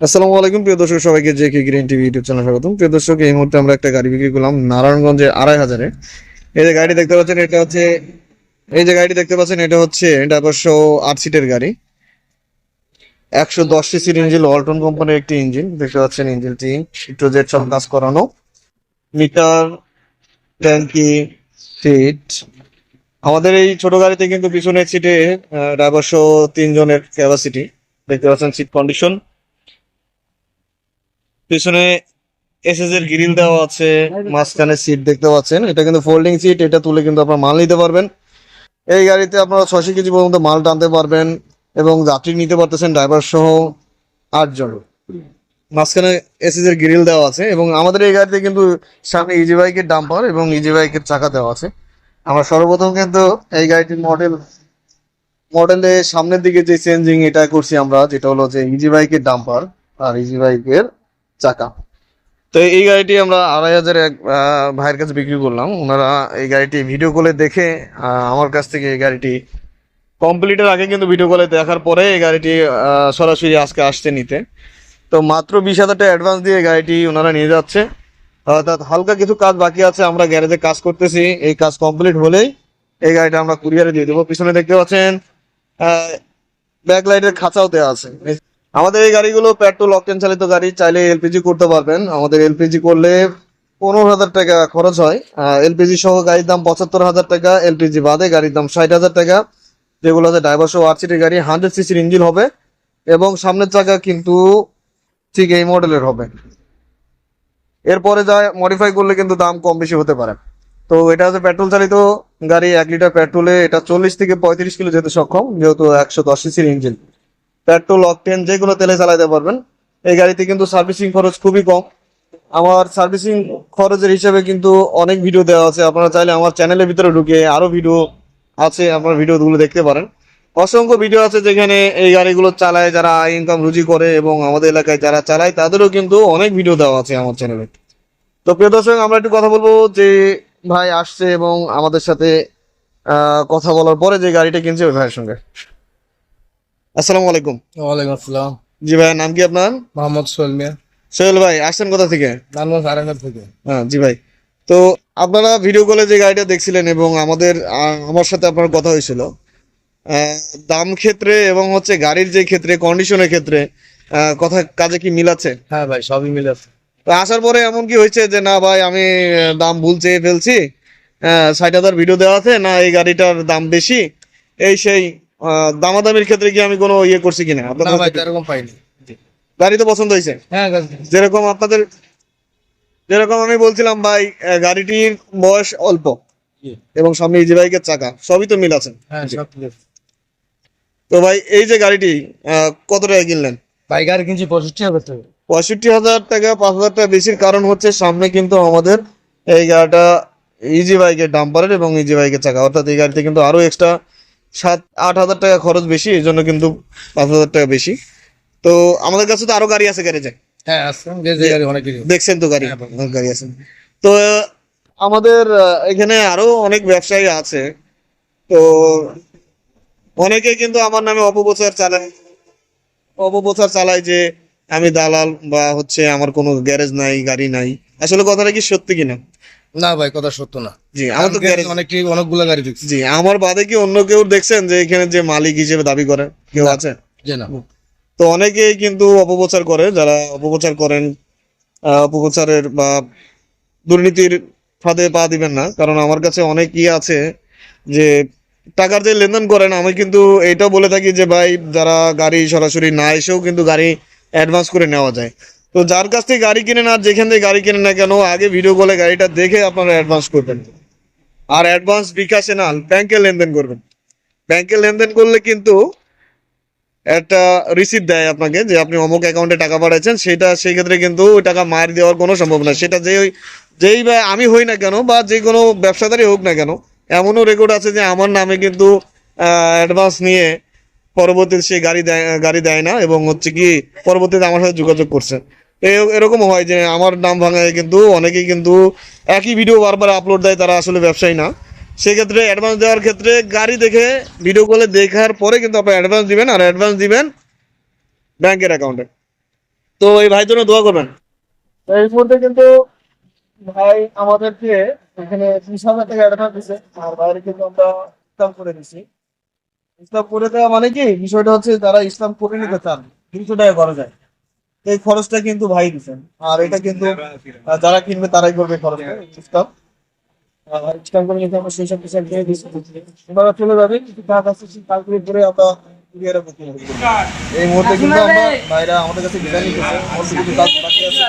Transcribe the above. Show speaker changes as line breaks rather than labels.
আসসালামু আলাইকুম, প্রিয় দর্শক, সবাইকে J K green TV YouTube channel স্বাগতম। প্রিয় দর্শক, এই মুহূর্তে আমরা একটা গাড়ি বিক্রি করলাম নারায়ণগঞ্জে আড়াই হাজারে। এই যে গাড়ি দেখতে পাচ্ছেন, এটা হচ্ছে এই যে গাড়িটি দেখতে পাচ্ছেন, এটা হচ্ছে এটা অবশ্য আট সিটের গাড়ি। একশো দশ সিসির ইঞ্জিন ওয়ালটন কোম্পানির একটি ইঞ্জিন দেখতে পাচ্ছেন ইঞ্জিনটি একটু জেট সব কাজ করানো। মিটার, ট্যাঙ্কি, সিট। আমাদের এই ছোট গাড়িতে কিন্তু পিছনের সিটে ড্রাইভার তিনজনের ক্যাপাসিটি দেখতে পাচ্ছেন সিট কন্ডিশন পিছনে এসএস এর গ্রিল দেওয়া আছে, মাঝখানে সিট দেখতে পাচ্ছেন। এটা কিন্তু ফোল্ডিং সিট এটা তুলে কিন্তু আপনারা মাল নিতে পারবেন। এই গাড়িতে আপনারা ছয়শো কেজি পর্যন্ত মাল টানতে পারবেন এবং যাত্রী নিতে পারতেছেন ড্রাইভার সহ আটজন। মাঝখানে এসএস এর গ্রিল দেওয়া আছে এবং আমাদের এই গাড়িতে কিন্তু সামনে ইজি বাইকের ডাম্পার এবং ইজি বাইকের চাকা দেওয়া আছে। আমরা সর্বপ্রথম কিন্তু এই গাড়িটির মডেল মডেলের সামনের দিকে যে চেঞ্জিং এটা করছি আমরা, যেটা হলো যে ইজি বাইকের ডাম্পার আর ইজি বাইকের চাকা। তো এই গাড়িটি আমরা আড়াই হাজার এক ভাইয়ের কাছে বিক্রি করলাম। ওনারা এই গাড়িটি ভিডিও কলে দেখে আমার কাছ থেকে এই গাড়িটি কমপ্লিটের আগে কিন্তু ভিডিও কলে দেখার পরে এই গাড়িটি সরাসরি আজকে আসছে নিতে। তো মাত্র বিশ হাজার টাকা অ্যাডভান্স দিয়ে গাড়িটি ওনারা নিয়ে যাচ্ছে। অর্থাৎ হালকা কিছু কাজ বাকি আছে, আমরা গ্যারেজে কাজ করতেছি। এই কাজ কমপ্লিট হলেই এই গাড়িটা আমরা কুরিয়ারে দিয়ে দেবো। পিছনে দেখতে পাচ্ছেন ব্যাক লাইটের খাঁচাও দেওয়া আছে। আমাদের এই গাড়িগুলো পেট্রোল, অকটেন চালিত গাড়ি, চাইলে এলপিজি করতে পারবেন। আমাদের এলপিজি করলে পনেরো হাজার টাকা খরচ হয়। এলপিজি সহ গাড়ির দাম পঁচাত্তর হাজার টাকা, এলপিজি বাদে গাড়ির দাম ষাট হাজার টাকা। যেগুলো আছে ড্রাইভার সহ আট সিটের গাড়ি হান্ড্রেড সিসির ইঞ্জিন হবে এবং সামনের চাকা কিন্তু ঠিক এই মডেলের হবে। এরপরে যা মডিফাই করলে কিন্তু দাম কম বেশি হতে পারে। তো এটা হচ্ছে পেট্রোল চালিত গাড়ি, এক লিটার পেট্রোলে এটা চল্লিশ থেকে পঁয়ত্রিশ কিলো যেতে সক্ষম, যেহেতু একশো দশ সিসির ইঞ্জিন। পেট্রোল, অকটেন যে কোনো তেলে চালাতে পারবেন। এই গাড়িতে কিন্তু সার্ভিসিং খরচ খুবই কম। আমার সার্ভিসিং খরচের হিসাবে কিন্তু অনেক ভিডিও দেওয়া আছে। আপনারা চাইলে আমার চ্যানেলের ভিতরে ঢুকে আরও ভিডিও আছে, আপনার ভিডিওগুলো দেখতে পারেন। অসংখ্য ভিডিও আছে যেখানে এই গাড়িগুলো চালায়, যারা ইনকাম রুজি করে এবং আমাদের এলাকায় যারা চালায়, তাদেরও কিন্তু অনেক ভিডিও দেওয়া আছে আমার চ্যানেলে। তো প্রিয় দর্শক, আমরা একটু কথা বলব যে ভাই আসছে এবং আমাদের সাথে কথা বলার পরে যে গাড়িটা কিনছে ওই ভাইয়ের সঙ্গে। আসসালামু আলাইকুম।
ওয়ালাইকুম আসসালাম।
জি ভাই নাম কি আপনার?
মোহাম্মদ সোহেল মিয়া।
সোহেল ভাই আসছেন কোথা থেকে?
নানগঞ্জ আরাঙ্গার থেকে।
হ্যাঁ জি ভাই। তো আপনারা ভিডিও কলে যে গাড়িটা দেখছিলেন এবং আমাদের আমার সাথে আপনার কথা হয়েছিল দাম ক্ষেত্রে এবং হচ্ছে গাড়ির যে ক্ষেত্রে কন্ডিশনের ক্ষেত্রে কথা কাজে কি মিলাচ্ছে
হ্যাঁ ভাই সবই মিলে আছে।
তো আসার পরে এমন কি হয়েছে যে না ভাই আমি দাম ভুল চেয়ে ফেলছি ষাট হাজার ভিডিও দেওয়া আছে না এই গাড়িটার দাম বেশি এই সেই দামাদামির ক্ষেত্রে কি আমি কোনো ইয়ে করছি কিনা?
না ভাই এরকম পাইনি।
গাড়ি তো পছন্দ হয়েছে?
হ্যাঁ
যেরকম আপনাদের যেরকম আমি বলছিলাম ভাই গাড়িটির বয়স অল্প এবং সামনে ইজি বাইকের চাকা সবই তো মিল আছে।
হ্যাঁ ঠিক আছে।
তো ভাই এই যে গাড়িটি কত টাকা কিনলেন?
ভাই গাড়ি কিনছি পঁয়ষট্টি হাজার টাকা।
পঁয়ষট্টি হাজার টাকা পাঁচ হাজার টাকা বেশির কারণ হচ্ছে সামনে কিন্তু আমাদের এই গাড়িটা ইজি বাইকের ডাম্পারের এবং ইজি বাইকের চাকা। অর্থাৎ এই গাড়িতে কিন্তু আরও এক্সট্রা সাত আট হাজার টাকা খরচ বেশি এই জন্য কিন্তু পাঁচ হাজার টাকা বেশি। তো আমাদের কাছে তো আরও গাড়ি আছে গ্যারেজে।
হ্যাঁ অনেক
দেখছেন তো গাড়ি
হ্যাঁ,
গাড়ি আছে। তো আমাদের এখানে আরও অনেক ব্যবসায়ী আছে। তো অনেকে কিন্তু আমার নামে অপপ্রচার চালায়। অপপ্রচার চালায় যে আমি দালাল বা হচ্ছে আমার কোনো গ্যারেজ নাই গাড়ি নাই। আসলে কথাটা কি সত্যি কিনা?
না ভাই কথা সত্য না।
জি আমার তো গ্যারেজ
অনেক অনেকগুলো গাড়ি দেখছি।
জি আমার বাদে কি অন্য কেউ দেখছেন যে এখানে যে মালিক হিসেবে দাবি করে? কেউ আছে?
যে না।
তো অনেকেই কিন্তু অপপ্রচার করে যারা অপপ্রচার করেন অপপ্রচারের বা দুর্নীতির ফাঁদে পা দিবেন না। কারণ আমার কাছে অনেক ই আছে যে টাকার যে লেনদেন করেন আমি কিন্তু এইটাও বলে থাকি যে ভাই যারা গাড়ি সরাসরি না এসেও কিন্তু গাড়ি অ্যাডভান্স করে নেওয়া যায়। তো যার কাছ থেকে গাড়ি কিনেন আর যেখান থেকে গাড়ি কিনেন না কেন, আগে ভিডিও কলে গাড়িটা দেখে আপনারা অ্যাডভান্স করবেন। আর অ্যাডভান্স বিকাশে না ব্যাংকে লেনদেন করবেন। ব্যাংকে লেনদেন করলে কিন্তু একটা রিসিপ্ট দেয় আপনাকে যে আপনি অমুক অ্যাকাউন্টে টাকা পাঠাচ্ছেন, সেটা সেই ক্ষেত্রে কিন্তু ওই টাকা মার দেওয়ার কোনো সম্ভাবনা সেটা যে যেই বা আমি হই না কেন বা যে কোনো ব্যবসাদারই হোক না কেন, এমনও রেকর্ড আছে যে আমার নামে কিন্তু অ্যাডভান্স নিয়ে পরবর্তীতে সে গাড়ি দেয় গাড়ি দেয় না এবং হচ্ছে কি পরবর্তীতে আমার সাথে যোগাযোগ করছে। এ- এরকম হয় যে আমার নাম ভাঙায় কিন্তু অনেকেই কিন্তু একই ভিডিও বারবার আপলোড দেয়, তারা আসলে ব্যবসায়ী না। সেক্ষেত্রে অ্যাডভান্স দেওয়ার ক্ষেত্রে গাড়ি দেখে ভিডিও কলে দেখার পরে কিন্তু আপনি অ্যাডভান্স দিবেন আর অ্যাডভান্স দিবেন ব্যাংকের অ্যাকাউন্টে তো এই ভাই জন্য দোয়া করবেন। এই মুহূর্তে কিন্তু ভাই আমাদেরকে এখানে বিশ হাজার টাকা অ্যাডভান্স দিছে আর বাইরে কিন্তু আমরা ইসলাম করে দিছি। ইসলাম করে দেওয়া মানে কি? বিষয়টা হচ্ছে যারা ইসলাম করে নিতে চান তিনশো টাকা করা যায়। এই খরচটা কিন্তু ভাই দিচ্ছেন আর এটা কিন্তু যারা কিনবে তারাই করবে খরচটা আর করে কিন্তু আমরা সেই সব দিয়ে দিচ্ছি ওনারা চলে যাবে কিন্তু করে আমরা এই মুহূর্তে কিন্তু আমরা ভাইরা আমাদের কাছে কাজ বাকি আছে।